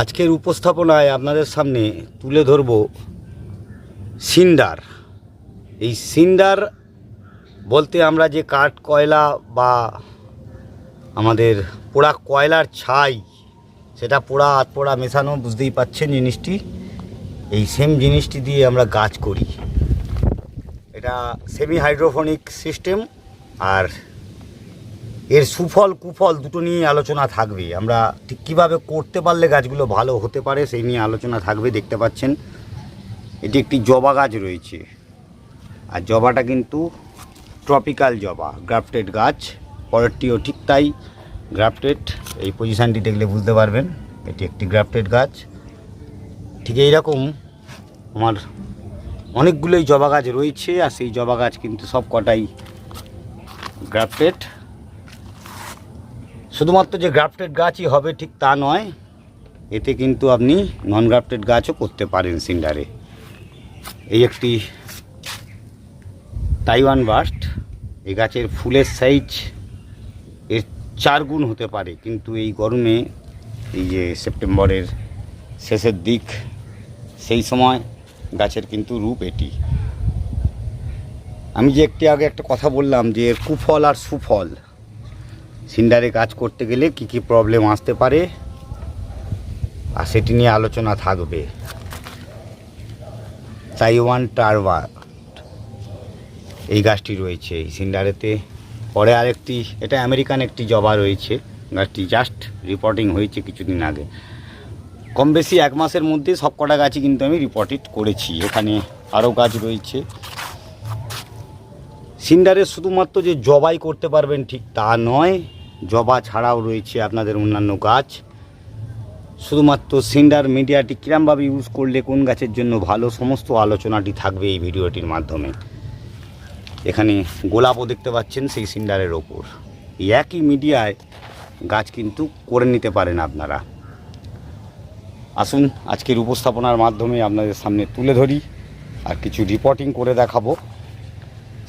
আজকের উপস্থাপনায় আপনাদের সামনে তুলে ধরব সিন্ডার। এই সিন্ডার বলতে আমরা যে কাঠ, কয়লা বা আমাদের পোড়া কয়লার ছাই, সেটা পোড়া আত পোড়া মেশানো, বুঝতেই পাচ্ছেন জিনিসটি। এই সেম জিনিসটি দিয়ে আমরা গাছ করি। এটা সেমি হাইড্রোফোনিক সিস্টেম আর এর সুফল, কুফল দুটো নিয়ে আলোচনা থাকবে। আমরা ঠিক কীভাবে করতে পারলে গাছগুলো ভালো হতে পারে সেই নিয়ে আলোচনা থাকবে, দেখতে পাচ্ছেন। এটি একটি জবা গাছ রয়েছে। আর জবাটা কিন্তু ট্রপিক্যাল জবা, গ্রাফটেড গাছ। পরেরটিও ঠিক তাই, গ্রাফটেড। এই পজিশানটি দেখলে বুঝতে পারবেন, এটি একটি গ্রাফটেড গাছ। ঠিক এইরকম আমার অনেকগুলোই জবা গাছ রয়েছে, আর সেই জবা গাছ কিন্তু সব কটাই গ্রাফটেড। শুধুমাত্র যে গ্রাফটেড গাছই হবে ঠিক তা নয়, এতে কিন্তু আপনি নন গ্রাফটেড গাছও করতে পারেন সিন্ডারে। এই একটি তাইওয়ান বাস্ট এই গাছের ফুলের সাইজ এর চার গুণ হতে পারে, কিন্তু এই গরমে এই যে সেপ্টেম্বরের শেষের দিক, সেই সময় গাছের কিন্তু রূপ এটি। আমি যে একটি আগে একটা কথা বললাম যে এর কুফল আর সুফল সিন্ডারে কাজ করতে গেলে কি কি প্রবলেম আসতে পারে, আর সেটি নিয়ে আলোচনা থাকবে। তাইওয়ান টারবা এই গাছটি রয়েছে এই সিন্ডারেতে। পরে আরেকটি, এটা আমেরিকান একটি জবা রয়েছে, গাছটি জাস্ট রিপোর্টিং হয়েছে কিছুদিন আগে। কম বেশি এক মাসের মধ্যে সব কটা গাছই কিন্তু আমি রিপোর্টেড করেছি, এখানে আরও গাছ রয়েছে। সিন্ডারে শুধুমাত্র যে জবাই করতে পারবেন ঠিক তা নয় জবা ছাড়াও রয়েছে আপনাদের অন্যান্য গাছ। শুধুমাত্র সিন্ডার মিডিয়াটি কিরমভাবে ইউজ করলে কোন গাছের জন্য ভালো সমস্ত আলোচনাটি থাকবে এই ভিডিওটির মাধ্যমে। এখানে গোলাপও দেখতে পাচ্ছেন সেই সিন্ডারের ওপর। একই মিডিয়ায় গাছ কিন্তু করে নিতে পারেন আপনারা। আসুন, আজকের উপস্থাপনার মাধ্যমে আপনাদের সামনে তুলে ধরি আর কিছু রিপোর্টিং করে দেখাবো।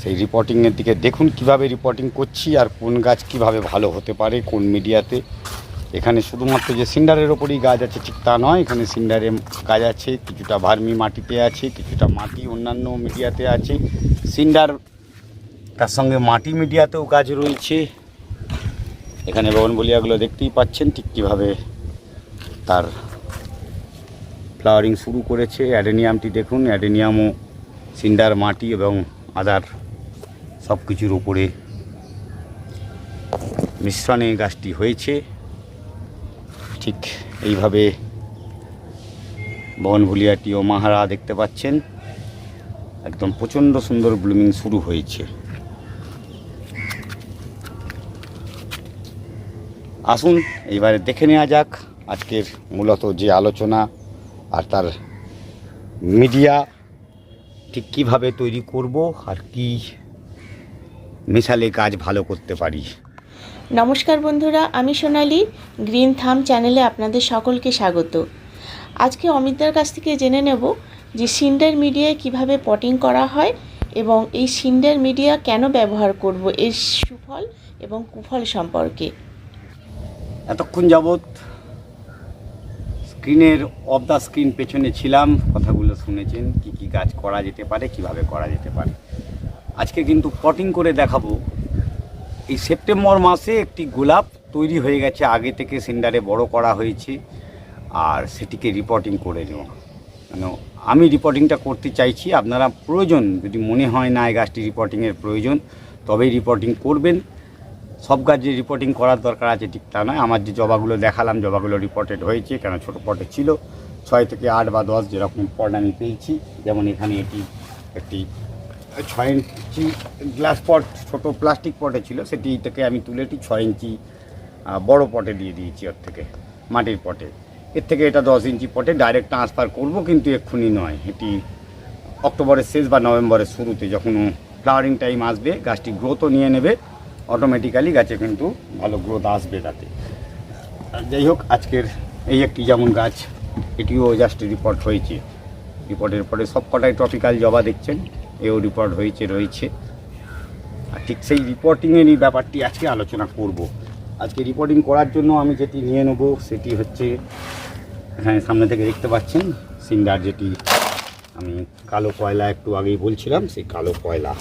সেই রিপোর্টিংয়ের দিকে দেখুন কীভাবে রিপোর্টিং করছি আর কোন গাছ কীভাবে ভালো হতে পারে, কোন মিডিয়াতে এখানে শুধুমাত্র যে সিন্ডারের ওপরই গাছ আছে ঠিক তা নয়, এখানে সিন্ডারে গাছ আছে, কিছুটা ভার্মি মাটিতে আছে, কিছুটা মাটি অন্যান্য মিডিয়াতে আছে। সিন্ডার, তার সঙ্গে মাটি মিডিয়াতেও গাছ রয়েছে। এখানে বলিয়াগুলো দেখতেই পাচ্ছেন ঠিক কীভাবে তার ফ্লাওয়ারিং শুরু করেছে। অ্যাডেনিয়ামটি দেখুন, অ্যাডেনিয়ামও সিন্ডার, মাটি এবং আদার সব কিছুর উপরে মিশ্রণে গাছটি হয়েছে। ঠিক এইভাবে বনভুলিয়াটি ও মাহারা দেখতে পাচ্ছেন। একদম প্রচণ্ড সুন্দর ব্লুমিং শুরু হয়েছে। আসুন এইবারে দেখে নেওয়া যাক আজকের মূলত যে আলোচনা আর তার মিডিয়া, ঠিক কীভাবে তৈরি করব আর কি মেশালে কাজ ভালো করতে পারি। নমস্কার বন্ধুরা আমি সোনালি গ্রিন থাম চ্যানেলে আপনাদের সকলকে স্বাগত। আজকে অমিতদার কাছ থেকে জেনে নেব যে সিন্ডার মিডিয়ায় কীভাবে পটিং করা হয় এবং এই সিন্ডার মিডিয়া কেন ব্যবহার করব এর সুফল এবং কুফল সম্পর্কে। এতক্ষণ যাবৎ স্ক্রিনের অফ দ্য স্ক্রিন পেছনে ছিলাম কথাগুলো শুনেছেন কি কি গাছ করা যেতে পারে কীভাবে করা যেতে পারে। আজকে কিন্তু পটিং করে দেখাবো। এই সেপ্টেম্বর মাসে একটি গোলাপ তৈরি হয়ে গেছে, আগে থেকে সেন্ডারে বড় করা হয়েছে, আর সেটিকে রিপোর্টিং করে নেওয়া কেন, আমি রিপোর্টিংটা করতে চাইছি, আপনারা প্রয়োজন, যদি মনে হয় না এই গাছটি রিপোর্টিংয়ের প্রয়োজন, তবেই রিপোর্টিং করবেন। সব গাছ যে রিপোর্টিং করার দরকার আছে, ঠিক তা নয়। আমার যে জবাগুলো দেখালাম, জবাগুলো রিপোর্টেড হয়েছে, কেন, ছোটো পটে ছিল। ছয় থেকে আট বা দশ যেরকম পট আমি পেয়েছি, যেমন এখানে এটি একটি ছয় ইঞ্চি গ্লাস পট ছোটো প্লাস্টিক পটে ছিল, সেটি থেকে আমি তুলে এটি ছয় ইঞ্চি বড় পটে দিয়ে দিয়েছি ওর থেকে, মাটির পটে এর থেকে এটা দশ ইঞ্চি পটে ডাইরেক্ট ট্রান্সফার করব, কিন্তু এক্ষুনি নয়। এটি অক্টোবরের শেষ বা নভেম্বরের শুরুতে যখন ফ্লাওয়ারিং টাইম আসবে, গাছটি গ্রোথও নিয়ে নেবে অটোমেটিক্যালি গাছে কিন্তু ভালো গ্রোথ আসবে তাতে। যাই হোক, আজকের এই একটি যেমন গাছ, এটিও জাস্ট রিপোর্ট হয়েছে। রিপোর্টের পরে সব কটাই ট্রপিক্যাল জবা দেখছেন। এও রিপোর্ট হয়েছে, রয়েছে। আর ঠিক সেই রিপোর্টিংয়েরই ব্যাপারটি আজকে আলোচনা করব। আজকে রিপোর্টিং করার জন্য আমি যেটি নিয়ে নেব, সেটি হচ্ছে এখানে সামনে থেকে দেখতে পাচ্ছেন, সিন্ডার যেটি আমি কালো কয়লা একটু আগেই বলছিলাম, সেই কালো কয়লা।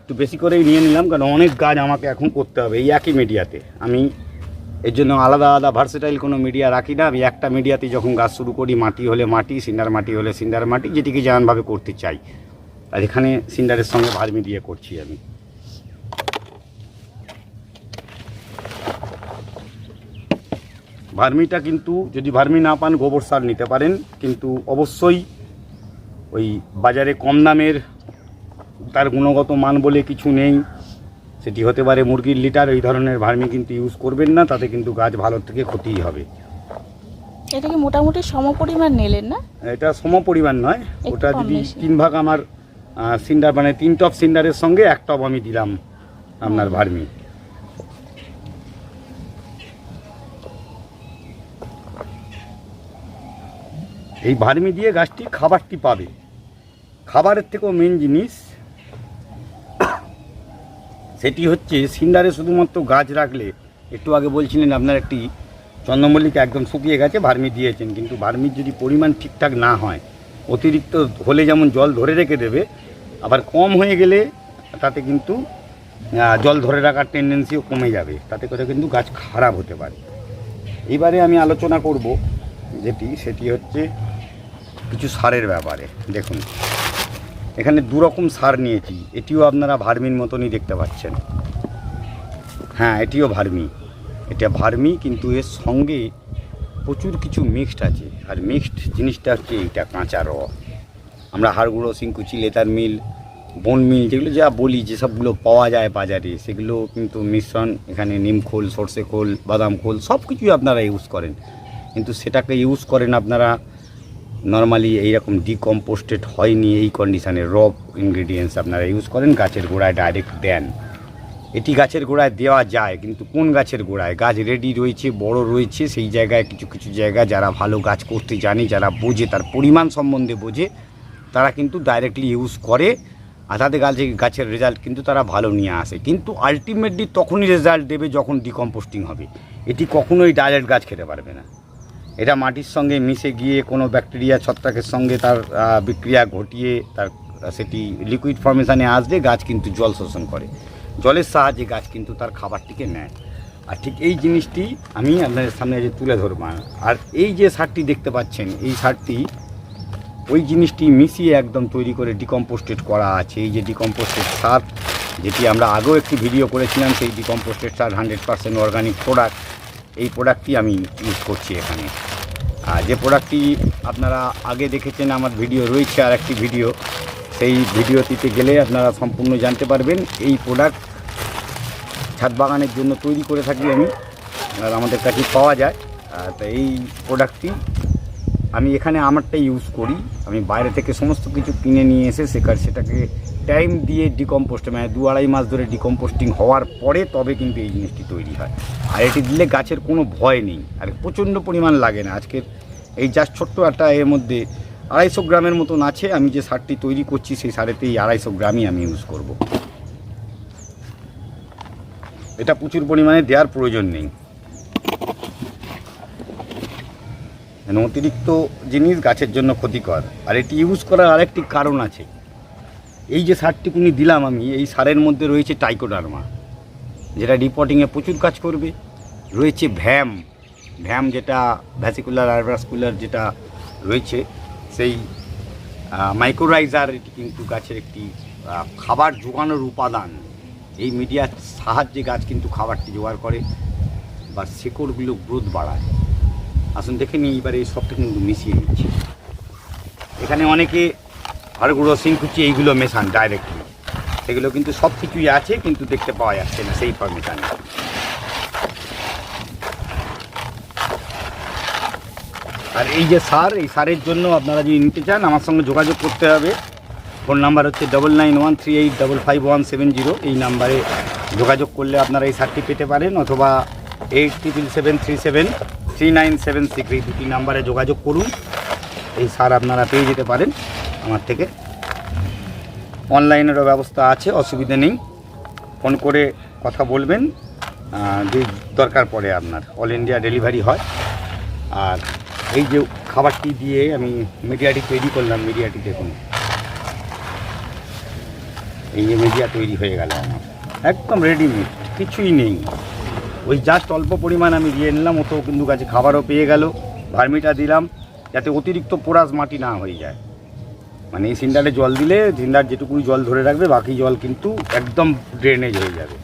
একটু বেশি করেই নিয়ে নিলাম, কারণ অনেক কাজ আমাকে এখন করতে হবে, এই একই মিডিয়াতে আমি এর জন্য আলাদা আলাদা ভার্সেটাইল কোনো মিডিয়া রাখি না। আমি একটা মিডিয়াতে যখন গাছ শুরু করি, মাটি হলে মাটি, সিন্ডার মাটি হলে সিন্ডার মাটি, যেটিকে যেমনভাবে করতে চাই। আর এখানে সিন্ডারের সঙ্গে ভার্মি দিয়ে করছি আমি। ভার্মিটা কিন্তু, যদি ভার্মি না পান, গোবর সার নিতে পারেন। কিন্তু অবশ্যই ওই বাজারে কম দামের, তার গুণগত মান বলে কিছু নেই। সেটি হতে পারে মুরগির লিটার এই ধরনের ভার্মি কিন্তু ইউজ করবেন না তাতে কিন্তু গাছ ভালো থেকে ক্ষতিই হবে। এটা কি মোটামুটি সমপরিমাণ নিলেন না? এটা সম পরিমাণ নয় ওটা যদি তিন ভাগ আমার সিন্ডার মানে তিন টপ সিন্ডারের সঙ্গে এক টপ আমি দিলাম আপনার ভার্মি। এই ভার্মি দিয়ে গাছটি খাবারটি পাবে। খাবারের থেকেও মেন জিনিস সেটি হচ্ছে সিন্ডারে শুধুমাত্র গাছ রাখলে, একটু আগে বলছিলেন আপনার একটি চন্দ্রমল্লিকা একদম শুকিয়ে গেছে, ভার্মি দিয়েছেন, কিন্তু ভার্মির যদি পরিমাণ ঠিকঠাক না হয়, অতিরিক্ত হলে যেমন জল ধরে রেখে দেবে, আবার কম হয়ে গেলে তাতে কিন্তু জল ধরে রাখার টেন্ডেন্সিও কমে যাবে, তাতে করে কিন্তু গাছ খারাপ হতে পারে। এবারে আমি আলোচনা করব যেটি, সেটি হচ্ছে কিছু সারের ব্যাপারে। দেখুন এখানে দু রকম সার নিয়েছি। এটিও আপনারা ভার্মির মতনই দেখতে পাচ্ছেন। হ্যাঁ এটিও ভার্মি। এটা ভার্মি, কিন্তু এর সঙ্গে প্রচুর কিছু মিক্সড আছে। আর মিক্সড জিনিসটা হচ্ছে এইটা, কাঁচা র। আমরা হাড়গুঁড়ো সিংকুচি লেতার মিল, বন মিল, যেগুলো যা বলি, যেসবগুলো পাওয়া যায় বাজারে, সেগুলো কিন্তু মিশ্রণ, এখানে নিম খোল, সর্ষে খোল, বাদাম খোল সব কিছুই আপনারা ইউজ করেন। কিন্তু সেটাকে ইউজ করেন আপনারা নর্মালি এইরকম ডিকম্পোস্টেড হয়নি এই কন্ডিশনে র ইনগ্রিডিয়েন্টস আপনারা ইউজ করেন, গাছের গোড়ায় ডাইরেক্ট দেন। এটি গাছের গোড়ায় দেওয়া যায়, কিন্তু কোন গাছের গোড়ায়? গাছ রেডি রয়েছে, বড় রয়েছে, সেই জায়গায় কিছু কিছু জায়গা যারা ভালো গাছ করতে জানে, যারা বোঝে, তার পরিমাণ সম্বন্ধে বোঝে, তারা কিন্তু ডাইরেক্টলি ইউজ করে। আর তাদের গাছে, গাছের রেজাল্ট কিন্তু তারা ভালো নিয়ে আসে। কিন্তু আলটিমেটলি তখনই রেজাল্ট দেবে যখন ডিকম্পোস্টিং হবে। এটি কখনোই ডাইরেক্ট গাছ খেতে পারবে না। এটা মাটির সঙ্গে মিশে গিয়ে কোনো ব্যাকটেরিয়া ছত্রাকের সঙ্গে তার বিক্রিয়া ঘটিয়ে তার সেটি লিকুইড ফর্মেশনে আসলে গাছ কিন্তু জল শোষণ করে। জলের সাহায্যে গাছ কিন্তু তার খাবারটিকে নেয়। আর ঠিক এই জিনিসটি আমি আপনাদের সামনে যে তুলে ধরব। আর এই যে সারটি দেখতে পাচ্ছেন, এই সারটি ওই জিনিসটি মিশিয়ে একদম তৈরি করে ডিকম্পোস্টেড করা আছে। এই যে ডিকম্পোস্টেড সার, যেটি আমরা আগেও একটি ভিডিও করেছিলাম, সেই ডিকম্পোস্টেড সার হান্ড্রেড পার্সেন্ট অর্গানিক প্রোডাক্ট এই প্রোডাক্টটি আমি ইউজ করছি এখানে। আর যে প্রোডাক্টটি আপনারা আগে দেখেছেন, আমার ভিডিও রয়েছে আর একটি ভিডিও। সেই ভিডিওটিতে গেলে আপনারা সম্পূর্ণ জানতে পারবেন, এই প্রোডাক্ট ছাদ বাগানের জন্য তৈরি করে থাকি আমি, আর আমাদের কাছে পাওয়া যায়। তা এই প্রোডাক্টটি আমি এখানে আমারটাই ইউজ করি। আমি বাইরে থেকে সমস্ত কিছু কিনে নিয়ে এসে সেকার সেটাকে টাইম দিয়ে ডিকম্পোস্ট মানে দু আড়াই মাস ধরে ডিকম্পোস্টিং হওয়ার পরে তবে কিন্তু এই জিনিসটি তৈরি হয়। আর এটি দিলে গাছের কোনো ভয় নেই, আর প্রচণ্ড পরিমাণ লাগে না। আজকের এই জাস্ট ছোট্ট একটা এর মধ্যে আড়াইশো গ্রামের মতন আছে। আমি যে সারটি তৈরি করছি, সেই সারেতে এই আড়াইশো গ্রামই আমি ইউজ করব। এটা প্রচুর পরিমাণে দেওয়ার প্রয়োজন নেই। মানে অতিরিক্ত জিনিস গাছের জন্য ক্ষতিকর। আর এটি ইউজ করার আরেকটি কারণ আছে। এই যে সারটিকুনি দিলাম আমি, এই সারের মধ্যে রয়েছে টাইকোডার্মা যেটা রিপোর্টিংয়ে প্রচুর কাজ করবে। রয়েছে ভ্যাম ভ্যাম যেটা ভ্যাসিকুলার আরভাসকুলার যেটা রয়েছে, সেই মাইক্রোরাইজার এটি কিন্তু গাছের একটি খাবার জোগানোর উপাদান। এই মিডিয়ার সাহায্যে গাছ কিন্তু খাবারটি জোগাড় করে বা শেকড়গুলো গ্রোথ বাড়ায়। আসুন দেখে নিই, এবার এই সবটা কিন্তু মিশিয়ে নিচ্ছি। এখানে অনেকে হাড়গুঁড়ো সিংকুচি, এইগুলো মেশান ডাইরেক্টলি সেগুলো কিন্তু সব কিছুই আছে, কিন্তু দেখতে পাওয়া যাচ্ছে না, সেই ফর্মেশানে আর এই যে সার, এই সারের জন্য আপনারা যদি নিতে চান, আমার সঙ্গে যোগাযোগ করতে হবে। ফোন নাম্বার হচ্ছে double nine one three eight double five one seven zero এই নাম্বারে যোগাযোগ করলে আপনারা এই সারটি পেতে পারেন, অথবা eight triple seven three seven three nine seven six এই দুটি নাম্বারে যোগাযোগ করুন, এই সার আপনারা পেয়ে যেতে পারেন। আমার থেকে। অনলাইনেরও ব্যবস্থা আছে, অসুবিধে নেই। ফোন করে কথা বলবেন যদি দরকার পড়ে আপনার। অল ইন্ডিয়া ডেলিভারি হয়। আর এই যে খাবারটি দিয়ে আমি মিডিয়াটি তৈরি করলাম, মিডিয়াটি দেখুন। এই যে মিডিয়া তৈরি হয়ে গেল আমার। একদম রেডিমেড কিছুই নেই। ওই জাস্ট অল্প পরিমাণ আমি দিয়ে নিলাম ওতেও কিন্তু গাছে খাবারও পেয়ে গেল। ভার্মিটা দিলাম, যাতে অতিরিক্ত পোড়াস মাটি না হয়ে যায়। মানে এই সিন্ডারে জল দিলে সিন্ডার যেটুকুনি জল ধরে রাখবে বাকি জল কিন্তু একদম ড্রেনেজ হয়ে যাবে।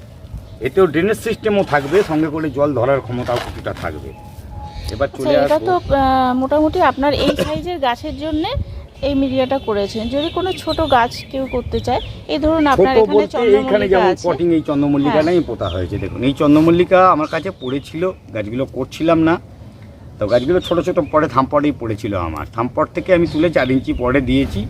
এতেও ড্রেনেজ সিস্টেমও থাকবে সঙ্গে করে জল ধরার ক্ষমতাও কিছুটা থাকবে। এবার আচ্ছা চলে এটা তো মোটামুটি আপনার এই সাইজের গাছের জন্য এই মিডিয়াটা করেছেন। যদি কোনো ছোট গাছ কেউ করতে চায় এই ধরুন আপনার এখানে এইখানে যেমন পটিং এই চন্দ্রমল্লিকা হ্যাঁ। নাই পোতা হয়েছে। দেখুন এই চন্দ্রমল্লিকা আমার কাছে পড়েছিল গাছগুলো করছিলাম না। তো গাছগুলো ছোট ছোট পরে থামপটেই পড়েছিল আমার। থামপট থেকে আমি তুলে চার ইঞ্চি পরে দিয়েছি।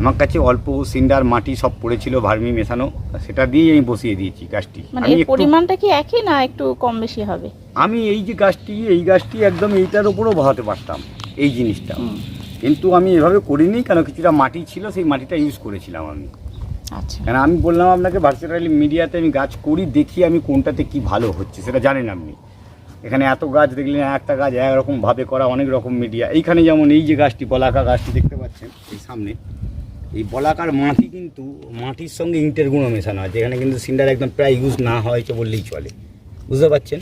আমার কাছে অল্প সিন্ডার মাটি সব পড়েছিল ভার্মি মেশানো সেটা দিয়েই আমি বসিয়ে দিয়েছি গাছটি। মানে আমি পরিমাণটা কি একই না একটু কম বেশি হবে? আমি এই যে গাছটি এই গাছটি একদম এইটার উপরেও বহাতে পারতাম এই জিনিসটা। কিন্তু আমি এভাবে করিনি কেন কিছুটা মাটি ছিল সেই মাটিটা ইউজ করেছিলাম আমি। আচ্ছা। কেন আমি বললাম আপনাকে ভার্সেটাইলি মিডিয়াতে আমি গাছ করি দেখি আমি কোনটাতে কি ভালো হচ্ছে সেটা জানেন আপনি। এখানে এত গাছ দেখলেন, একটা গাছ একরকমভাবে করা অনেক রকম মিডিয়া এইখানে যেমন এই যে গাছটি বলাকা গাছটি দেখতে পাচ্ছেন এই সামনে, এই বলাকার মাটি কিন্তু, মাটির সঙ্গে ইঁটের গুঁড়ো মেশানো আছে। এখানে কিন্তু সিন্ডার একদম প্রায় ইউজ না হয়েছে বললেই চলে। বুঝতে পারছেন?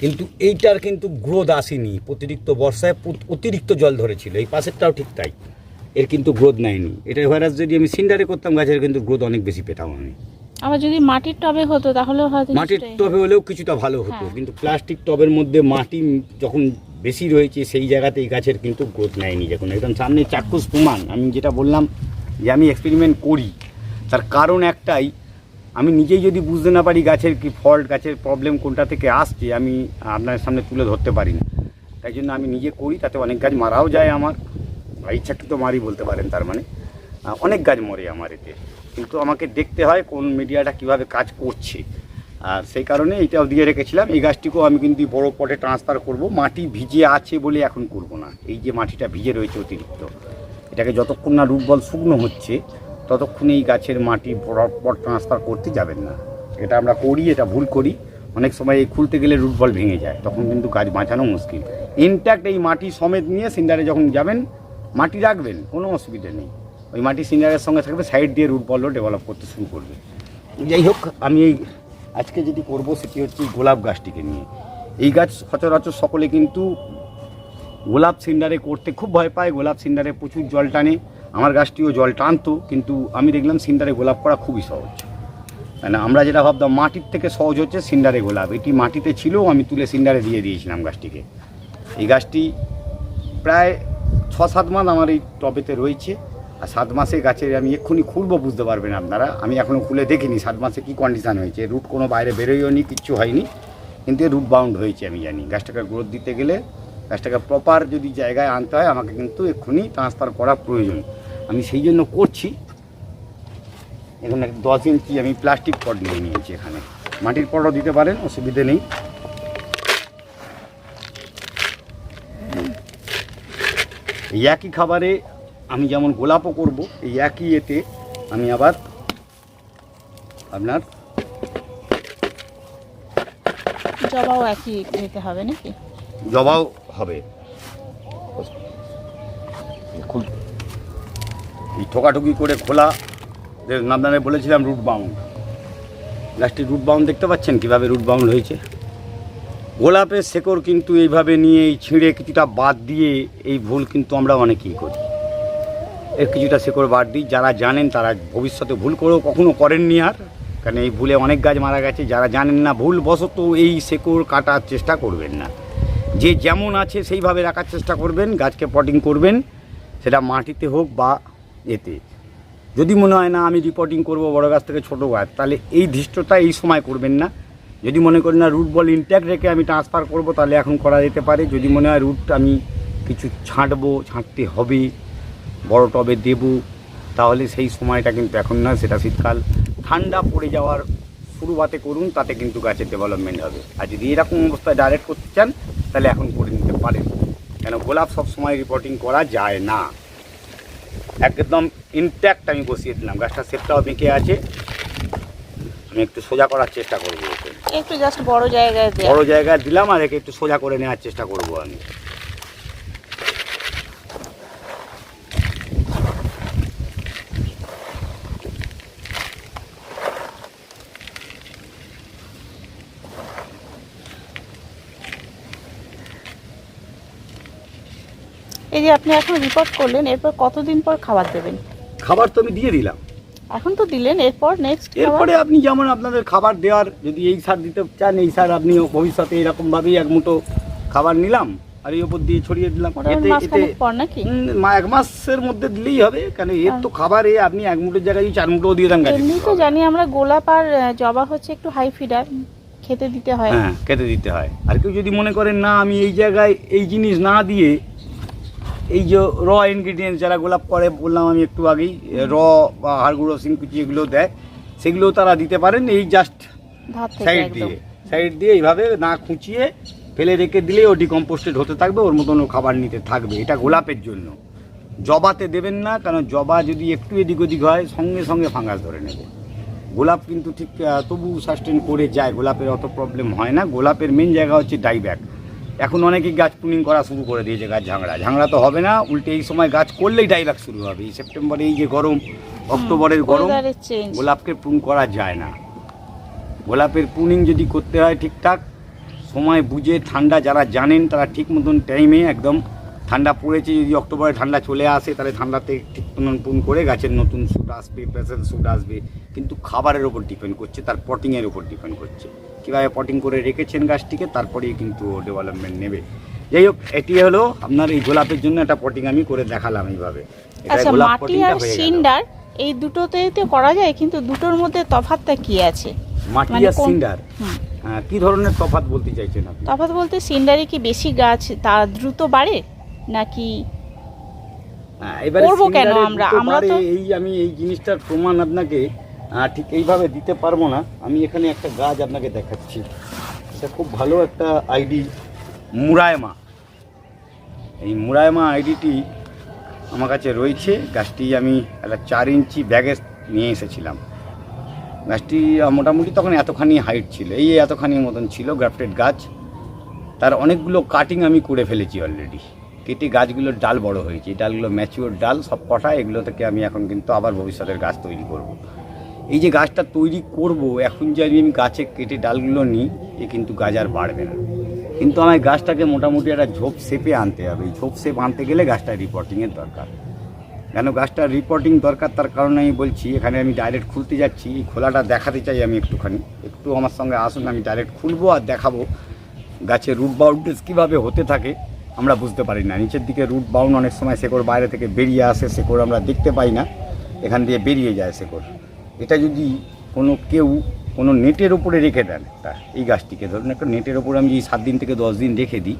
কিন্তু এইটার কিন্তু গ্রোথ আসেনি। অতিরিক্ত বর্ষায় অতিরিক্ত জল ধরেছিল। এই পাশেরটাও ঠিক তাই। এর কিন্তু গ্রোথ নেয়নি। এটা ভাইরাস যদি আমি সিন্ডারে করতাম, গাছের কিন্তু গ্রোথ অনেক বেশি পেতাম আমি। আবার যদি মাটির টবে হতো তাহলে হয়তো মাটির টবে হলেও কিছুটা ভালো হতো হ্যাঁ। কিন্তু প্লাস্টিক টবের মধ্যে মাটি যখন বেশি রয়েছে সেই জায়গাতে এই গাছের কিন্তু গ্রোথ নেয়নি যখন। একদম সামনে চাক্ষুষ প্রমাণ। আমি যেটা বললাম যে আমি এক্সপেরিমেন্ট করি তার কারণ একটাই আমি নিজেই যদি বুঝতে না পারি গাছের কি ফল্ট গাছের প্রবলেম কোনটা থেকে আসছে আমি আপনার সামনে তুলে ধরতে পারি না। তাই জন্য আমি নিজে করি তাতে অনেক গাছ মারাও যায় আমার বা ইচ্ছাকৃত মারি বলতে পারেন তার মানে। অনেক গাছ মরে আমার এতে। কিন্তু আমাকে দেখতে হয় কোন মিডিয়াটা কীভাবে কাজ করছে। আর সেই কারণে এটাও দিয়ে রেখেছিলাম। এই গাছটিকেও আমি কিন্তু বড় পটে ট্রান্সফার করব। মাটি ভিজে আছে বলে এখন করব না। এই যে মাটিটা ভিজে রয়েছে অতিরিক্ত। এটাকে যতক্ষণ না রুট বল শুকনো হচ্ছে, ততক্ষণ এই গাছের মাটি বড় পট ট্রান্সফার করতে যাবেন না। এটা আমরা করি, এটা ভুল করি। অনেক সময় এই খুলতে গেলে রুট বল ভেঙে যায়। তখন কিন্তু গাছ বাঁচানো মুশকিল। ইনট্যাক্ট এই মাটি সমেত নিয়ে সিন্ডারে যখন যাবেন, মাটি রাখবেন, কোনো অসুবিধা নেই। ওই মাটি সিন্ডারের সঙ্গে থাকবে সাইড দিয়ে রুট বলও ডেভেলপ করতে শুরু করবে। যাই হোক, আমি এই আজকে যেটি করব সেটি হচ্ছে গোলাপ গাছটিকে নিয়ে। এই গাছ সচরাচর সকলে কিন্তু গোলাপ সিন্ডারে করতে খুব ভয় পায়, গোলাপ সিন্ডারে প্রচুর জল টানে। আমার গাছটিও জল টানতো, কিন্তু আমি দেখলাম সিন্ডারে গোলাপ করা খুবই সহজ। মানে আমরা যেটা ভাবতাম, মাটির থেকে সহজ হচ্ছে সিন্ডারে গোলাপ। এটি মাটিতে ছিল আমি তুলে সিন্ডারে দিয়ে দিয়েছিলাম গাছটিকে। এই গাছটি প্রায় ছ সাত মাস আমার এই টবেতে রয়েছে। আর সাত মাসে গাছের আমি এক্ষুনি খুলবো বুঝতে পারবেন আপনারা। আমি এখনও খুলে দেখিনি সাত মাসে কী কন্ডিশান হয়েছে। রুট কোনো বাইরে বেরোয়ও নি, কিচ্ছু হয়নি। কিন্তু রুট বাউন্ড হয়েছে আমি জানি। গাছটাকে গ্রোথ দিতে গেলে গাছটাকে প্রপার যদি জায়গায় আনতে হয়, আমাকে কিন্তু এক্ষুনি ট্রান্সফার করা প্রয়োজন। আমি সেই জন্য করছি। এখানে দশ ইঞ্চি আমি প্লাস্টিক পট নিয়ে নিয়েছি এখানে। মাটির পটও দিতে পারেন, অসুবিধে নেই। একই খাবারে আমি যেমন গোলাপও করব এই একই এতে আমি আবার আপনার জবাও একই দিতে হবে নাকি? জবাও হবে। এই ঠোকাঠুকি করে খোলা আপনাদের বলেছিলাম রুট বাউন্ড গাছটি রুট বাউন্ড দেখতে পাচ্ছেন কীভাবে রুট বাউন্ড হয়েছে? গোলাপের শেকড় কিন্তু এইভাবে নিয়ে এই ছিঁড়ে কিছুটা বাদ দিয়ে এই ভুল কিন্তু আমরা অনেকেই করি। এর কিছুটা শেকড় বাদ দিই। যারা জানেন তারা ভবিষ্যতে ভুল করেও কখনো করেননি আর। কারণ এই ভুলে অনেক গাছ মারা গেছে। যারা জানেন না ভুল বশত এই শেকড় কাটার চেষ্টা করবেন না। যে যেমন আছে সেইভাবে রাখার চেষ্টা করবেন, গাছকে পটিং করবেন, সেটা মাটিতে হোক বা এতে। যদি মনে হয়, না, আমি রিপোর্টিং করব বড় গাছ থেকে ছোটো গাছ, তাহলে এই ধৃষ্টতা এই সময় করবেন না। যদি মনে করেন, না রুট বল ইনট্যাক্ট রেখে আমি ট্রান্সফার করব, তাহলে এখন করা যেতে পারে। যদি মনে হয় রুট আমি কিছু ছাঁটবো, ছাঁটতে হবে বড় টবে দেব তাহলে সেই সময়টা কিন্তু এখন না সেটা শীতকাল। ঠান্ডা পড়ে যাওয়ার শুরুয়াতে করুন তাতে কিন্তু গাছের ডেভেলপমেন্ট হবে। আর যদি এরকম অবস্থায় ডাইরেক্ট করতে চান তাহলে এখন করে নিতে পারেন। কেন গোলাপ সব সময় রিপোর্টিং করা যায় না। একদম ইনট্যাক্ট আমি বসিয়ে দিলাম। গাছটা সেপটাও বেঁকে আছে। আমি একটু সোজা করার চেষ্টা করব একটু জাস্ট বড় জায়গায় বড় জায়গায় দিলাম আর একে একটু সোজা করে নেওয়ার চেষ্টা করব আমি। এই যে আপনি এখন রিপোর্ট করলেন এরপর কতদিন পর খাবার দেবেন? খাবার তো আমি দিয়ে দিলাম। এখন তো দিলেন এরপর নেক্সট এরপরে আপনি যেমন আপনাদের খাবার দেওয়ার যদি এই সার দিতে চান এই সার আপনি ভবিষ্যতে এরকমভাবেই এক মুঠো খাবার নিলাম আর এই ওপর দিয়ে ছড়িয়ে দিলাম। এতে এতে পর নাকি? মা- এক মাসের মধ্যে দিলেই হবে কারণ এর তো খাবারে আপনি এক মুঠোর জায়গায় চার মুঠো দিয়ে দেন গাছে এমনি তো জানি আমরা গোলাপ আর জবা হচ্ছে একটু হাই ফিডার খেতে দিতে হয়। হ্যাঁ খেতে দিতে হয়। আর কেউ যদি মনে করেন না আমি এই জায়গায় এই জিনিস না দিয়ে এই যে র ইনগ্রিডিয়েন্টস যারা গোলাপ করে বললাম আমি একটু আগেই র বা হাড়গুঁড়ো সিংকুচি এগুলো দেয় সেগুলো তারা দিতে পারেন এই জাস্ট সাইড দিয়ে। সাইড দিয়ে এইভাবে না খুঁচিয়ে ফেলে রেখে দিলে ও ডিকম্পোস্টেড হতে থাকবে ওর মতন ও খাবার নিতে থাকবে। এটা গোলাপের জন্য। জবাতে দেবেন না কারণ জবা যদি একটু এদিক ওদিক হয় সঙ্গে সঙ্গে ফাঙ্গাস ধরে নেবে। গোলাপ কিন্তু ঠিক তবু সাস্টেন করে যায় গোলাপের অত প্রবলেম হয় না। গোলাপের মেন জায়গা হচ্ছে ডাইব্যাক এখন অনেকেই গাছ পুনিং করা শুরু করে দিয়েছে গাছ ঝাংড়া। ঝাংড়া তো হবে না উল্টে এই সময় গাছ করলেই ডাইব্যাক শুরু হবে। এই সেপ্টেম্বরে এই যে গরম অক্টোবরের গরম গোলাপকে প্রুন করা যায় না। গোলাপের পুনিং যদি করতে হয় ঠিকঠাক সময় বুঝে ঠান্ডা যারা জানেন তারা ঠিক মতন টাইমে একদম ঠান্ডা পড়েছে যদি অক্টোবরে ঠান্ডা চলে আসে তাহলে ঠান্ডাতে প্রুন করে গাছের নতুন শ্যুট আসবে প্রেসেন্ট শ্যুট আসবে। কিন্তু খাবারের ওপর ডিপেন্ড করছে তার পটিংয়ের ওপর ডিপেন্ড করছে। কীভাবে পটিং করে রেখেছেন গাছটিকে তারপরেই কিন্তু ডেভেলপমেন্ট নেবে। যাই হোক এটি হলো আপনার এই গোলাপের জন্য একটা পটিং আমি করে দেখালাম এইভাবে। আচ্ছা মাটি আর সিন্ডার এই দুটোতে করা যায় কিন্তু দুটোর মধ্যে তফাৎটা কি আছে? মাটি মানে আর সিন্ডার? হ্যাঁ, কি ধরনের তফাৎ বলতে চাইছেন আপনি? তফাৎ বলতে সিন্ডারে কি বেশি গাছ তা দ্রুত বাড়ে? নাকি এবারে করব কেন আমরা? আমরা তো- এই আমি এই জিনিসটার প্রমাণ আপনাকে ঠিক এইভাবে দিতে পারব না। আমি এখানে একটা গাছ আপনাকে দেখাচ্ছি। এটা খুব ভালো একটা আইডি মুরায়মা এই মুরায়মা আইডিটি আমার কাছে রয়েছে। গাছটি আমি একটা চার ইঞ্চি ব্যাগে নিয়ে এসেছিলাম। গাছটি মোটামুটি তখন এতখানি হাইট ছিল। এই এতখানি মতন ছিল গ্রাফটেড গাছ। তার অনেকগুলো কাটিং আমি করে ফেলেছি অলরেডি কেটে গাছগুলোর ডাল বড় হয়েছে। এই ডালগুলো ম্যাচিওর ডাল, সব কটা এগুলো থেকে আমি এখন কিন্তু আবার ভবিষ্যতের গাছ তৈরি করব। এই যে গাছটা তৈরি করব, এখন যে আমি গাছে কেটে ডালগুলো নিই, এ কিন্তু গাছ আর বাড়বে না। কিন্তু আমার গাছটাকে মোটামুটি একটা ঝোপ শেপে আনতে হবে। এই ঝোপ শেপ আনতে গেলে গাছটা রিপোর্টিংয়ের দরকার। কেন গাছটা রিপোর্টিং দরকার? তার কারণে আমি বলছি, এখানে আমি ডাইরেক্ট খুলতে যাচ্ছি। এই খোলাটা দেখাতে চাই আমি একটুখানি। একটু আমার সঙ্গে আসুন, আমি ডাইরেক্ট খুলবো আর দেখাবো গাছের রুট বাউন্ডেজ কীভাবে হতে থাকে। আমরা বুঝতে পারি না। নিচের দিকে রুট বাউন্ড অনেক সময় শেকড় বাইরে থেকে বেরিয়ে আসে শেকড় আমরা দেখতে পাই না। এখান দিয়ে বেরিয়ে যায় শেকড়। এটা যদি কোনো কেউ কোনো নেটের ওপরে রেখে দেন একটা এই গাছটিকে ধরুন একটা নেটের ওপরে আমি যদি সাত দিন থেকে দশ দিন রেখে দিই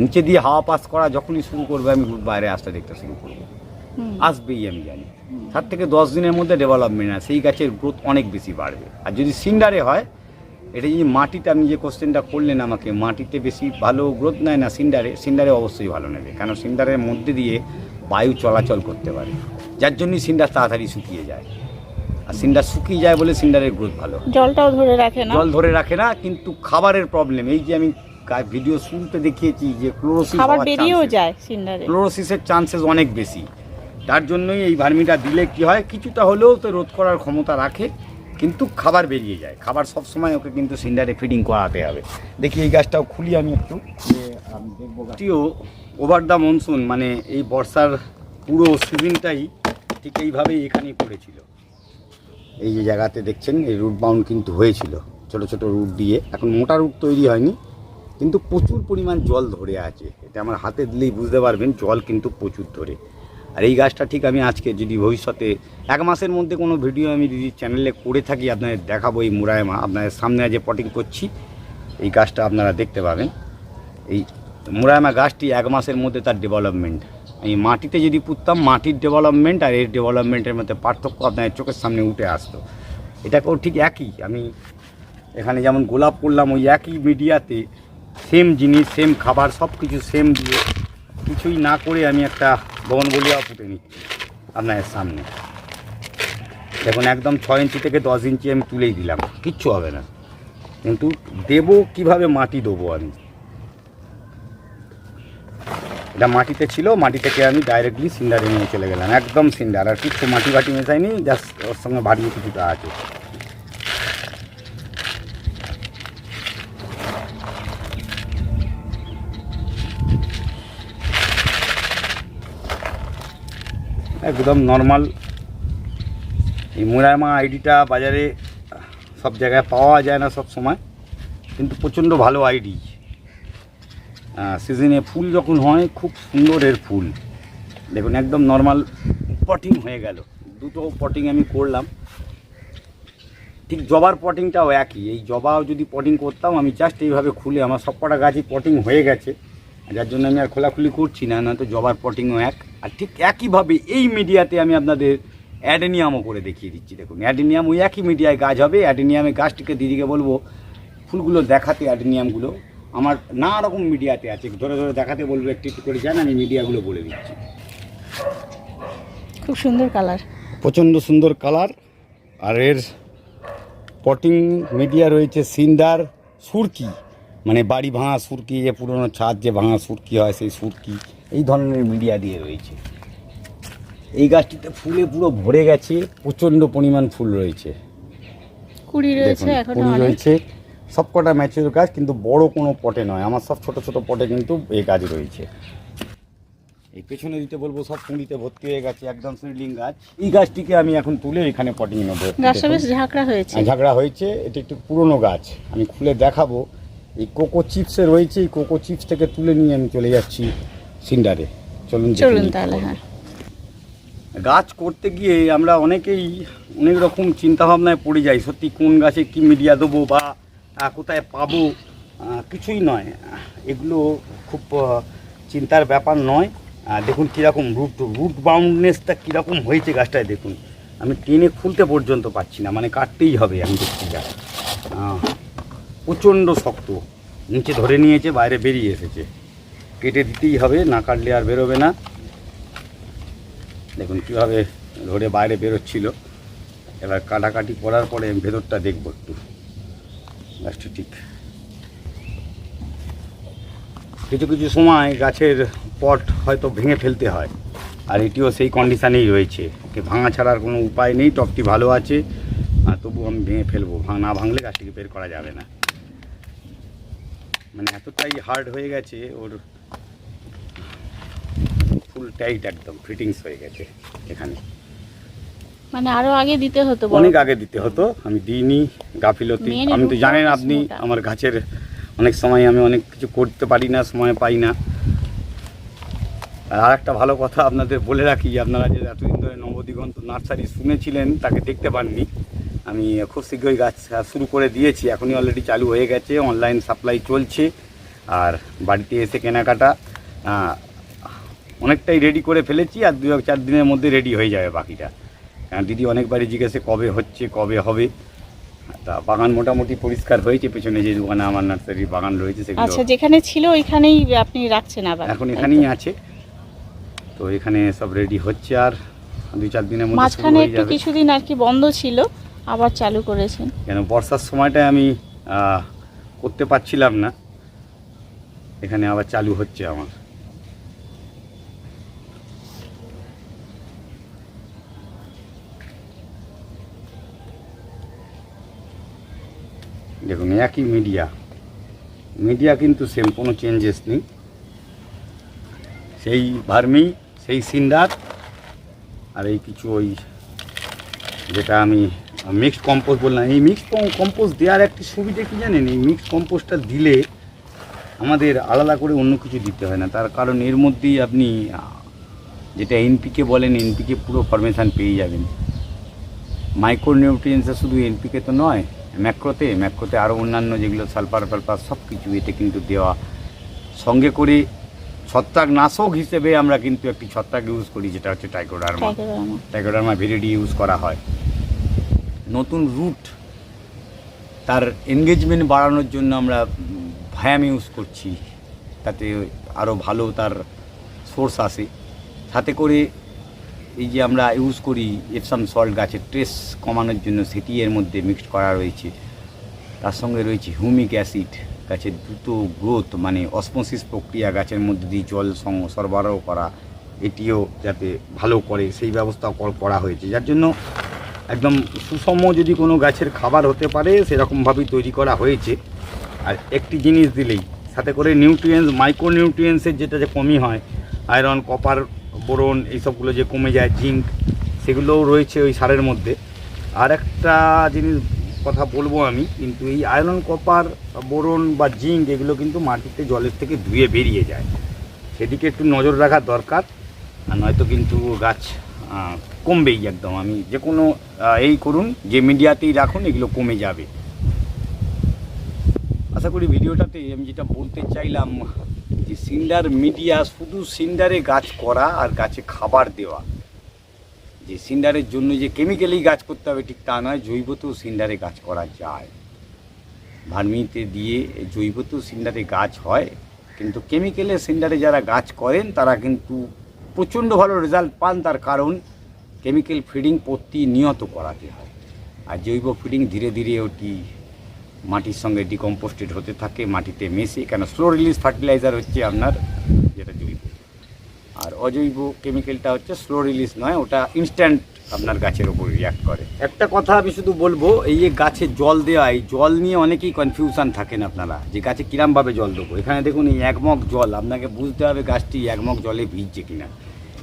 নিচে দিয়ে হাওয়া পাস করা যখনই শুরু করবে আমি রুট বাইরে আসতে দেখতে শুরু করব। আসবেই আমি জানি। সাত থেকে দশ দিনের মধ্যে ডেভেলপমেন্ট আছে সেই গাছের গ্রোথ অনেক বেশি বাড়বে। আর যদি সিন্ডারে হয় এটা যদি মাটিতে আপনি যে কোশ্চেনটা করলেন আমাকে মাটিতে বেশি ভালো গ্রোথ নেয় না সিন্ডারে সিন্ডারে অবশ্যই ভালো নেবে। কেন সিন্ডারের মধ্যে দিয়ে বায়ু চলাচল করতে পারে। যার জন্যই সিন্ডার তাড়াতাড়ি শুকিয়ে যায়। আর সিন্ডার শুকিয়ে যায় বলে সিন্ডারের গ্রোথ ভালো। জলটাও ধরে রাখে না? জল ধরে রাখে না কিন্তু খাবারের প্রবলেম এই যে আমি ভিডিও শুনতে দেখিয়েছি যে ক্লোরোসিস খাবার বেরিয়েও যায় সিন্ডারে। ক্লোরোসিসের চান্সেস অনেক বেশি। তার জন্যই এই ভার্মিটা দিলে কি হয়? কিছুটা হলেও তো রোধ করার ক্ষমতা রাখে। কিন্তু খাবার বেরিয়ে যায়। খাবার সব সময় ওকে কিন্তু সিন্ডারে ফিডিং করাতে হবে। দেখি এই গাছটাও খুলি আমি একটু। যে দেখব ওভার দ্য মনসুন মানে এই বর্ষার পুরো সিজনটাই ঠিক এইভাবেই এখানেই পড়েছিল। এই যে জায়গাতে দেখছেন এই রুট বাউন্ড কিন্তু হয়েছিল ছোট ছোট রুট দিয়ে। এখন মোটা রুট তৈরি হয়নি কিন্তু প্রচুর পরিমাণ জল ধরে আছে। এটা আমার হাতে দিলেই বুঝতে পারবেন জল কিন্তু প্রচুর ধরে। আর এই গাছটা ঠিক আমি আজকে যদি ভবিষ্যতে এক মাসের মধ্যে কোনো ভিডিও আমি যদি চ্যানেলে করে থাকি, আপনাদের দেখাবো এই মুরায়মা আপনাদের সামনে যে পটিং করছি, এই গাছটা আপনারা দেখতে পাবেন। এই মুরায়মা গাছটি এক মাসের মধ্যে তার ডেভেলপমেন্ট এই মাটিতে যদি পুততাম, মাটির ডেভেলপমেন্ট আর এর ডেভেলপমেন্টের মধ্যে পার্থক্য আপনাদের চোখের সামনে উঠে আসতো। এটাকেও ঠিক একই। আমি এখানে যেমন গোলাপ করলাম, ওই একই মিডিয়াতে সেম জিনিস সেম খাবার সব কিছু সেম দিয়ে কিছুই না করে আমি একটা বনবলিয়াও পুঁতে নিচ্ছি আপনাদের সামনে। দেখুন, একদম ছয় ইঞ্চি থেকে দশ ইঞ্চি আমি তুলেই দিলাম, কিচ্ছু হবে না। কিন্তু দেবো কীভাবে মাটি দেবো আমি? এটা মাটিতে ছিল, মাটি থেকে আমি ডাইরেক্টলি সিন্ডারে নিয়ে চলে গেলাম, একদম সিন্ডার, আর কিচ্ছু মাটি বাটি মেশাইনি জাস্ট ওর সঙ্গে ভারী কিছুটা আছে। একদম নর্মাল এই মুরামা আইডিটা বাজারে সব জায়গায় পাওয়া যায় না সব সময়, কিন্তু প্রচণ্ড ভালো আইডি। সিজনে ফুল যখন হয়, খুব সুন্দর এর ফুল। দেখুন, একদম নর্মাল পটিং হয়ে গেল। দুটো পটিং আমি করলাম। ঠিক জবার পটিংটাও একই। এই জবাও যদি পটিং করতাম, আমি জাস্ট এইভাবে খুলে আমার সব কটা গাছই পটিং হয়ে গেছে। যার জন্য আমি আর খোলাখুলি করছি না, নয়তো জবার পটিংও এক। আর ঠিক একইভাবে এই মিডিয়াতে আমি আপনাদের অ্যাডেনিয়ামও করে দেখিয়ে দিচ্ছি। দেখুন অ্যাডেনিয়াম ওই একই মিডিয়ায় গাছ হবে। অ্যাডেনিয়ামে গাছটিকে দিদিকে বলব ফুলগুলো দেখাতে অ্যাডেনিয়ামগুলো। আমার নানা রকম মিডিয়াতে আছে ধরে ধরে দেখাতে বলব একটু একটু করে যান আমি মিডিয়াগুলো বলে দিচ্ছি। খুব সুন্দর কালার। প্রচণ্ড সুন্দর কালার। আর এর পটিং মিডিয়া রয়েছে সিন্ডার সুরকি। মানে বাড়ি ভাঙা সুরকি যে পুরনো ছাদ যে ভাঙা সুরকি হয় সেই সুরকি। এই ধরনের মিডিয়া দিয়ে রয়েছে। এই গাছটিতে ফুলে পুরো ভরে গেছে প্রচণ্ড পরিমাণ ফুল রয়েছে। কুড়ি রয়েছে দেখুন এখনও কুড়ি অনেক। রয়েছে। সব কটা ম্যাচিউর গাছ কিন্তু বড় কোনো পটে নয়। আমার সব ছোট ছোট পটে কিন্তু এই গাছ রয়েছে। এই পেছনে দিতে বলব সব কুঁড়িতে ভর্তি হয়ে গেছে একদম সিডলিং গাছ। এই গাছটিকে আমি এখন তুলে এখানে পটিং নেব। গাছটা বেশ ঝাঁকড়া হয়েছে। আর হয়েছে। এটি একটু পুরনো গাছ। আমি খুলে দেখাবো। এই কোকো চিপসে রয়েছে এই কোকো চিপস থেকে তুলে নিয়ে আমি চলে যাচ্ছি। সিন্ডারে। চলুন চলুন তাহলে হ্যাঁ। গাছ করতে গিয়ে আমরা অনেকেই অনেক রকম চিন্তাভাবনায় পড়ে যাই সত্যি কোন গাছে কি মিডিয়া দেবো বা কোথায় পাবো কিছুই নয়। এগুলো খুব চিন্তার ব্যাপার নয়। দেখুন কীরকম রুট রুট বাউন্ডনেসটা কীরকম হয়েছে গাছটায় দেখুন। আমি টেনে খুলতে পর্যন্ত পাচ্ছি না মানে কাটতেই হবে আমি দেখছি গাছ প্রচণ্ড শক্ত নিচে ধরে নিয়েছে বাইরে বেরিয়ে এসেছে। কেটে দিতেই হবে, না কাটলে আর বেরোবে না। দেখুন কীভাবে ধরে বাইরে বেরোচ্ছিল। এবার কাটাকাটি করার পরে ভেতরটা দেখব একটু। গাছটা ঠিক। কিছু কিছু সময় গাছের পট হয়তো ভেঙে ফেলতে হয়, আর এটিও সেই কন্ডিশানেই রয়েছে। ওকে ভাঙা ছাড়ার কোনো উপায় নেই, টপটি ভালো আছে, আর তবু আমি ভেঙে ফেলব। না ভাঙলে গাছটিকে বের করা যাবে না। মানে এতটাই হার্ড হয়ে গেছে, ওর ফুল টাইট একদম ফিটিংস হয়ে গেছে এখানে। মানে আরও আগে দিতে হতো অনেক আগে দিতে হতো আমি দিইনি গাফিলতি। আমি তো জানেন আপনি আমার গাছের অনেক সময় আমি অনেক কিছু করতে পারি না সময় পাই না। আর একটা ভালো কথা আপনাদের বলে রাখি আপনারা যে এতদিন ধরে নবদিগন্ত নার্সারি শুনেছিলেন তাকে দেখতে পাননি। আমি খুব শীঘ্রই গাছ শুরু করে দিয়েছি এখনই অলরেডি চালু হয়ে গেছে অনলাইন সাপ্লাই চলছে। আর বাড়িতে এসে কেনাকাটা অনেকটাই রেডি করে ফেলেছি আর দু এক চার দিনের মধ্যে রেডি হয়ে যাবে বাকিটা। কারণ দিদি অনেকবারই জিজ্ঞেসে কবে হচ্ছে কবে হবে? তা বাগান মোটামুটি পরিষ্কার হয়েছে পেছনে যে দোকানে আমার নার্সারির বাগান রয়েছে সেগুলো আচ্ছা যেখানে ছিল ওইখানেই আপনি রাখছেন আবার? এখন এখানেই আছে। তো এখানে সব রেডি হচ্ছে আর দুই চার দিনের মধ্যে মাঝখানে একটু কিছুদিন আর কি বন্ধ ছিল আবার চালু করেছেন। কেন বর্ষার সময়টায় আমি করতে পারছিলাম না। এখানে আবার চালু হচ্ছে আমার। দেখুন, একই মিডিয়া মিডিয়া কিন্তু সেম কোনো চেঞ্জেস নেই। সেই ভার্মি সেই সিন্ডার আর এই কিছু ওই যেটা আমি মিক্সড কম্পোস্ট বললাম। এই মিক্সড কম্পোস্ট দেওয়ার একটি সুবিধা কি জানেন? এই মিক্সড কম্পোস্টটা দিলে আমাদের আলাদা করে অন্য কিছু দিতে হয় না। তার কারণ এর মধ্যেই আপনি যেটা এনপিকে বলেন এনপিকে পুরো ফরমেশান পেয়ে যাবেন। মাইক্রো নিউট্রিয়েন্টসে শুধু এনপিকে তো নয় ম্যাক্রোতে ম্যাক্রোতে আরও অন্যান্য যেগুলো সালফার ফালফার সব কিছু এতে কিন্তু দেওয়া। সঙ্গে করে ছত্রাক নাশক হিসেবে আমরা কিন্তু একটি ছত্রাক ইউজ করি যেটা হচ্ছে টাইকোডার্মা টাইকোডার্মা ভিরিডি ইউজ করা হয়। নতুন রুট তার এনগেজমেন্ট বাড়ানোর জন্য আমরা ভ্যাম ইউজ করছি। তাতে আরও ভালো তার সোর্স আসে। সাথে করে এই যে আমরা ইউজ করি এপসাম সল্ট গাছের ট্রেস কমানোর জন্য সেটি এর মধ্যে মিক্সড করা রয়েছে। তার সঙ্গে রয়েছে হিউমিক অ্যাসিড গাছের দ্রুত গ্রোথ মানে অসমোসিস প্রক্রিয়া গাছের মধ্যে দিয়ে জল সরবরাহ করা, এটিও যাতে ভালো করে সেই ব্যবস্থা করা হয়েছে। যার জন্য একদম সুষম যদি কোনো গাছের খাবার হতে পারে, সেরকমভাবেই তৈরি করা হয়েছে। আর একটি জিনিস দিলেই, সাথে করে নিউট্রিয়েন্টস মাইক্রো নিউট্রিয়েন্টসের যেটা যে কমই হয় আয়রন কপার বোরন এইসবগুলো যে কমে যায়, জিঙ্ক, সেগুলোও রয়েছে ওই সারের মধ্যে। আর একটা জিনিস কথা বলব আমি, কিন্তু এই আয়রন, কপার, বোরন বা জিঙ্ক এগুলো কিন্তু মাটিতে জলের থেকে ধুয়ে বেরিয়ে যায়। সেদিকে একটু নজর রাখা দরকার, আর নয়তো কিন্তু গাছ কমবেই একদম। আমি যে কোনো এই করুন, যে মিডিয়াতেই রাখুন, এগুলো কমে যাবে। আশা করি ভিডিওটাতে আমি যেটা বলতে চাইলাম যে সিন্ডার মিডিয়া শুধু সিন্ডারে গাছ করা আর গাছে খাবার দেওয়া। যে সিন্ডারের জন্য যে কেমিক্যালি গাছ করতে হবে, ঠিক তা নয়, জৈবতেও সিন্ডারে গাছ করা যায়। ভার্মিতে দিয়ে জৈবতেও সিন্ডারে গাছ হয়, কিন্তু কেমিক্যালে সিন্ডারে যারা গাছ করেন, তারা কিন্তু প্রচণ্ড ভালো রেজাল্ট পান, তার কারণ কেমিক্যাল ফিডিং প্রতিনিয়ত করাতে হয়। আর জৈব ফিডিং ধীরে ধীরে ওটি মাটির সঙ্গে ডিকম্পোস্টেড হতে থাকে, মাটিতে মেশে, কেন স্লো রিলিজ ফার্টিলাইজার হচ্ছে আপনার যেটা জৈব। আর অজৈব কেমিক্যালটা হচ্ছে স্লো রিলিজ নয়, ওটা ইনস্ট্যান্ট আপনার গাছের ওপর রিয়াক্ট করে। একটা কথা আমি শুধু বলব, এই যে গাছে জল দেওয়া, এই জল নিয়ে অনেকেই কনফিউশন থাকেন আপনারা, যে গাছে কিরামভাবে জল দেবো। এখানে দেখুন এই এক মগ জল, আপনাকে বুঝতে হবে গাছটি এক মগ জলে ভিজছে কিনা।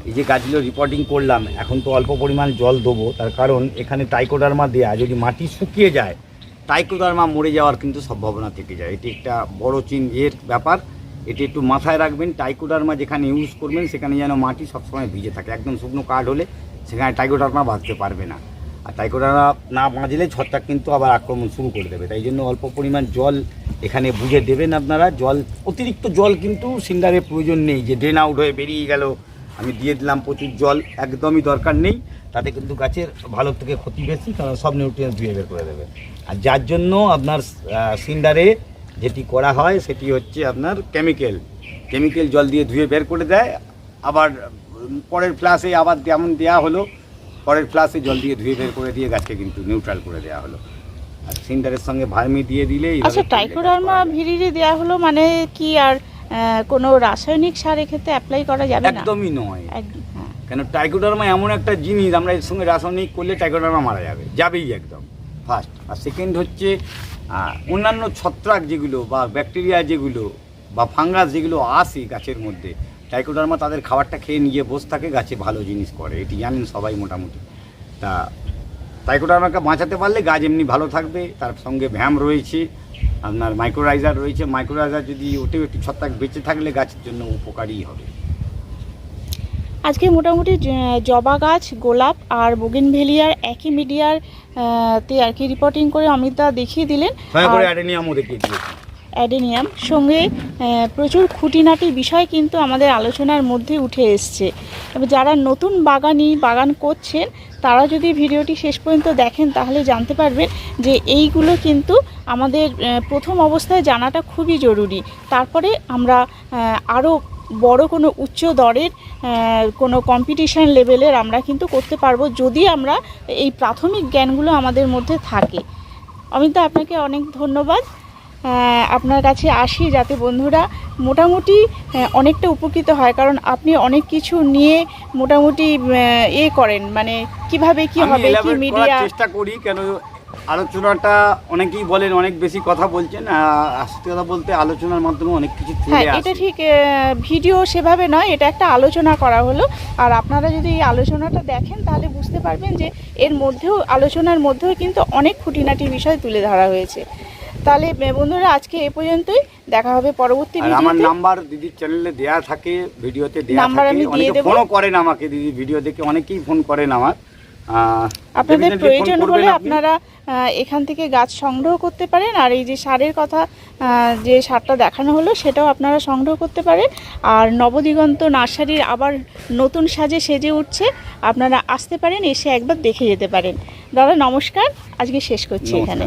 এই যে গাছগুলো রিপোর্টিং করলাম, এখন তো অল্প পরিমাণ জল দেবো, তার কারণ এখানে টাইকোডার্মা দেয়া, যদি মাটি শুকিয়ে যায় টাইকোডার্মা মরে যাওয়ার কিন্তু সম্ভাবনা থেকে যায়। এটি একটা বড় চিন এর ব্যাপার। এটি একটু মাথায় রাখবেন টাইকোডার্মা যেখানে ইউজ করবেন, সেখানে যেন মাটি সবসময় ভিজে থাকে। একদম শুকনো কাঠ হলে সেখানে টাইকোডার্মা বাঁচতে পারবে না। আর টাইকোডার্মা না বাঁচলে ছত্রাক কিন্তু আবার আক্রমণ শুরু করে দেবে। তাই জন্য অল্প পরিমাণ জল এখানে বুঝে দেবেন আপনারা। জল, অতিরিক্ত জল কিন্তু সিন্ডারের প্রয়োজন নেই যে ড্রেন আউট হয়ে বেরিয়ে গেল। আমি দিয়ে দিলাম প্রচুর জল, একদমই দরকার নেই। তাতে কিন্তু গাছের ভালো থেকে ক্ষতি বেশি, কারণ সব নিউট্রিয়েন্টস ধুয়ে বের করে দেবে। আর যার জন্য আপনার সিন্ডারে যেটি করা হয়, সেটি হচ্ছে আপনার কেমিক্যাল কেমিক্যাল জল দিয়ে ধুয়ে বের করে দেয়। আবার পরের ফ্লাসে আবার যেমন দেওয়া হলো, পরের ফ্লাসে জল দিয়ে ধুয়ে বের করে দিয়ে গাছকে কিন্তু নিউট্রাল করে দেওয়া হলো। আর সিন্ডারের সঙ্গে ভার্মি দিয়ে দিলে আচ্ছা টাইকোডার্মা। ভিরিরি দেওয়া হলো মানে কি আর কোনো রাসায়নিক সার এক্ষেত্রে অ্যাপ্লাই করা যাবে না? একদমই নয়। একদম হ্যাঁ। কেন টাইকোডার্মা এমন একটা জিনিস আমরা এর সঙ্গে রাসায়নিক করলে টাইকোডার্মা মারা যাবে যাবেই একদম ফার্স্ট আর সেকেন্ড হচ্ছে অন্যান্য ছত্রাক যেগুলো বা ব্যাকটেরিয়া যেগুলো বা ফাঙ্গাস যেগুলো আসে গাছের মধ্যে টাইকোডার্মা তাদের খাবারটা খেয়ে নিয়ে বসে থাকে গাছে ভালো জিনিস করে এটি জানেন সবাই মোটামুটি। তা টাইকোডার্মাকে বাঁচাতে পারলে গাছ এমনি ভালো থাকবে তার সঙ্গে ভ্যাম রয়েছে আপনার মাইক্রোরাইজার রয়েছে। মাইক্রোরাইজার যদি ওটেও একটু ছত্রাক বেঁচে থাকলে গাছের জন্য উপকারী হবে। আজকে মোটামুটি জবা গাছ গোলাপ আর বোগেনভেলিয়ার একই মিডিয়ার তে আর কি রিপোর্টিং করে অমিতা দেখিয়ে দিলেন। আর- অ্যাডেনিয়ামও দেখিয়ে দিয়েছি অ্যাডেনিয়াম। সঙ্গে প্রচুর খুঁটিনাটি বিষয় কিন্তু আমাদের আলোচনার মধ্যে উঠে এসছে। যারা নতুন বাগানি, বাগান করছেন, তারা যদি ভিডিওটি শেষ পর্যন্ত দেখেন, তাহলে জানতে পারবেন যে এইগুলো কিন্তু আমাদের প্রথম অবস্থায় জানাটা খুবই জরুরি। তারপরে আমরা আরও বড় কোনো উচ্চ দরের কোনো কম্পিটিশান লেভেলের আমরা কিন্তু করতে পারব যদি আমরা এই প্রাথমিক জ্ঞানগুলো আমাদের মধ্যে থাকে। অমিতা, আপনাকে অনেক ধন্যবাদ। আপনার কাছে আসি যাতে বন্ধুরা মোটামুটি অনেকটা উপকৃত হয়। কারণ আপনি অনেক কিছু নিয়ে মোটামুটি এ করেন। মানে কীভাবে কি হবে কি মিডিয়া চেষ্টা করি কেন আলোচনাটা অনেকেই বলেন অনেক বেশি কথা বলছেন সত্যি কথা বলতে আলোচনার মাধ্যমে অনেক কিছু হ্যাঁ এটা ঠিক ভিডিও সেভাবে নয় এটা একটা আলোচনা করা হলো। আর আপনারা যদি এই আলোচনাটা দেখেন তাহলে বুঝতে পারবেন যে এর মধ্যেও আলোচনার মধ্যেও কিন্তু অনেক খুঁটিনাটি বিষয় তুলে ধরা হয়েছে। তাহলে বন্ধুরা আজকে এ পর্যন্তই। দেখা হবে পরবর্তী আমার নাম্বার দিদির চ্যানেলে দেয়া থাকে ভিডিওতে দেয়া নাম্বার থাকে। আমি দিয়ে অনেকে দেবো। ফোনও করেন আমাকে দিদি ভিডিও দেখে অনেকেই ফোন করেন আমার। আপনাদের প্রয়োজন হলে আপনারা এখান থেকে গাছ সংগ্রহ করতে পারেন। আর এই যে সারের কথা যে সারটা দেখানো হলো সেটাও আপনারা সংগ্রহ করতে পারেন। আর নবদিগন্ত নার্সারির আবার নতুন সাজে সেজে উঠছে। আপনারা আসতে পারেন এসে একবার দেখে যেতে পারেন। দাদা নমস্কার। আজকে শেষ করছি এখানে।